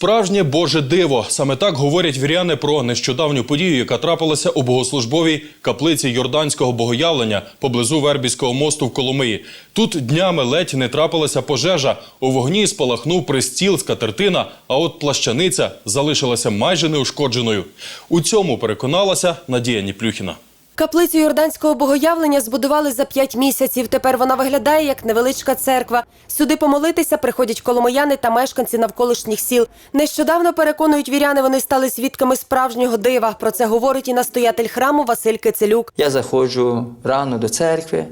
Справжнє Боже диво. Саме так говорять віряни про нещодавню подію, яка трапилася у богослужбовій каплиці Йорданського богоявлення поблизу Вербівського мосту в Коломиї. Тут днями ледь не трапилася пожежа. У вогні спалахнув пристіл скатертина, а от плащаниця залишилася майже неушкодженою. У цьому переконалася Надія Ніплюхіна. Каплицю Йорданського богоявлення збудували за п'ять місяців. Тепер вона виглядає як невеличка церква. Сюди помолитися приходять коломияни та мешканці навколишніх сіл. Нещодавно переконують віряни, вони стали свідками справжнього дива. Про це говорить і настоятель храму Василь Кицелюк. Я заходжу рано до церкви,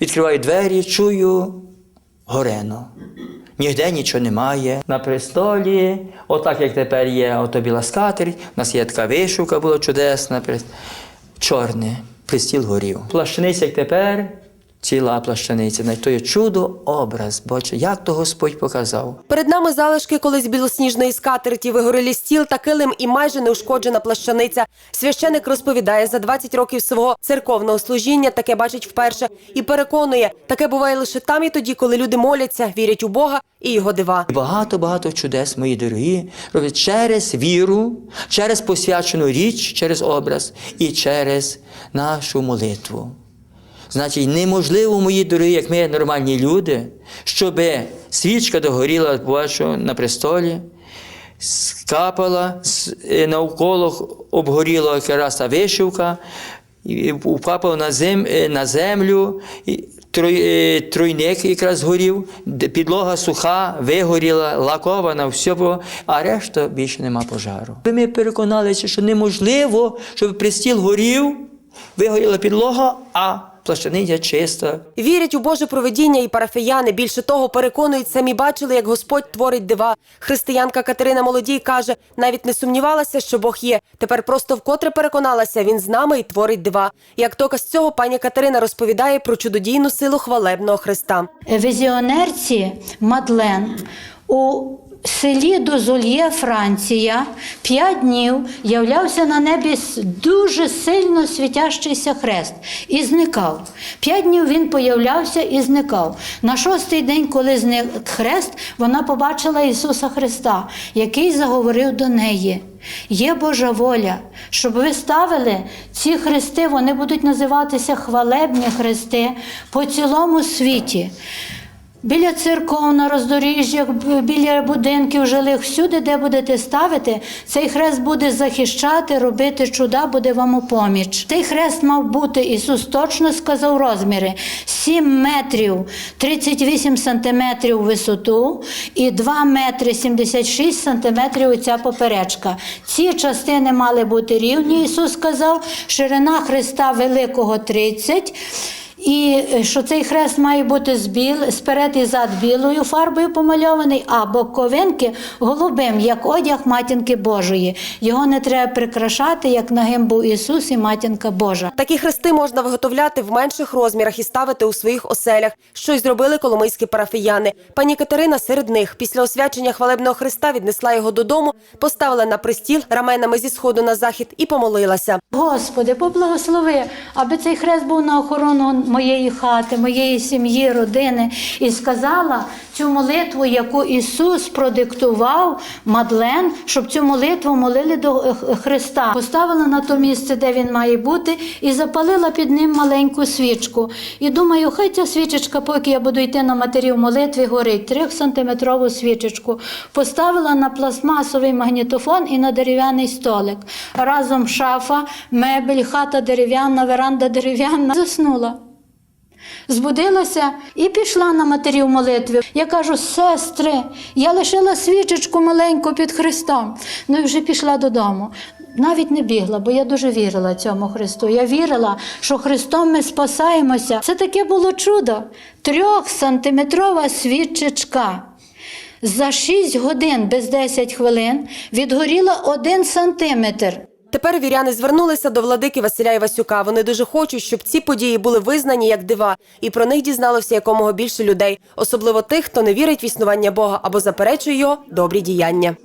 відкриваю двері, чую горено. Нігде нічого немає. На престолі, отак як тепер є, ото біла скатерть, у нас є така вишивка була чудесна, чорне, пристіл горів. Плащаниця, як тепер, ціла плащаниця. Навіть то є чудо, образ, бачите, як то Господь показав. Перед нами залишки колись білосніжної скатерті, вигорілі стіл та килим і майже неушкоджена плащаниця. Священик розповідає, за 20 років свого церковного служіння таке бачить вперше і переконує, таке буває лише там і тоді, коли люди моляться, вірять у Бога і його дива. Багато-багато чудес, мої дорогі, роблять через віру, через посвячену річ, через образ і через нашу молитву. Значить, неможливо, мої дорогі, як ми нормальні люди, щоб свічка догоріла бачу, на престолі, скапала, е, навколо обгоріла якраз та вишивка, вкапав е, на землю, е, тройник якраз горів, підлога суха, вигоріла, лакована, все а решта більше нема пожару. Ми переконалися, що неможливо, щоб пристіл горів, вигоріла підлога, а плащаниця чиста. Вірять у Боже провидіння і парафіяни. Більше того, переконують, самі бачили, як Господь творить дива. Християнка Катерина Молодій каже, навіть не сумнівалася, що Бог є. Тепер просто вкотре переконалася, він з нами і творить дива. Як доказ цього, пані Катерина розповідає про чудодійну силу хвалебного Христа. візіонерці Мадлен у селі Дозольє, Франція, п'ять днів являвся на небі дуже сильно світящийся хрест і зникав. П'ять днів він появлявся і зникав. На шостий день, коли зник хрест, вона побачила Ісуса Христа, який заговорив до неї. Є Божа воля, щоб ви ставили ці хрести, вони будуть називатися хвалебні хрести по цілому світі. Біля церков, на роздоріжжях, біля будинків жилих, всюди, де будете ставити, цей хрест буде захищати, робити чуда, буде вам у поміч. Цей хрест мав бути, Ісус точно сказав розміри: 7 метрів 38 сантиметрів висоту і 2 метри 76 сантиметрів оця поперечка. Ці частини мали бути рівні, Ісус сказав, ширина хреста великого 30. І е, що цей хрест має бути з біл, сперед і зад білою фарбою помальований, а боковинки голубим, як одяг матінки Божої. Його не треба прикрашати, як нагим був Ісус і матінка Божа. Такі хрести можна виготовляти в менших розмірах і ставити у своїх оселях, що й зробили коломийські парафіяни. Пані Катерина серед них після освячення хвалебного хреста віднесла його додому, поставила на пристіл раменами зі сходу на захід і помолилася. Господи, поблагослови, аби цей хрест був на охорону моєї хати, моєї сім'ї, родини. І сказала цю молитву, яку Ісус продиктував Мадлен, щоб цю молитву молили до е, Христа. Поставила на то місце, де він має бути, і запалила під ним маленьку свічку. І думаю, хай ця свічечка, поки я буду йти на матері в молитві, горить трьохсантиметрову свічечку. Поставила на пластмасовий магнітофон і на дерев'яний столик. Разом шафа, мебель, хата дерев'яна, веранда дерев'яна. Заснула. Збудилася і пішла на матерів молитви. Я кажу, сестри, я лишила свічечку маленьку під Христом. Ну і вже пішла додому. Навіть не бігла, бо я дуже вірила цьому Христу. Я вірила, що Христом ми спасаємося. Це таке було чудо. Трьохсантиметрова свічечка. За 6 годин без 10 хвилин відгоріла 1 сантиметр. Тепер віряни звернулися до владики Василя Івасюка. Вони дуже хочуть, щоб ці події були визнані як дива, і про них дізналося якомога більше людей, особливо тих, хто не вірить в існування Бога або заперечує його добрі діяння.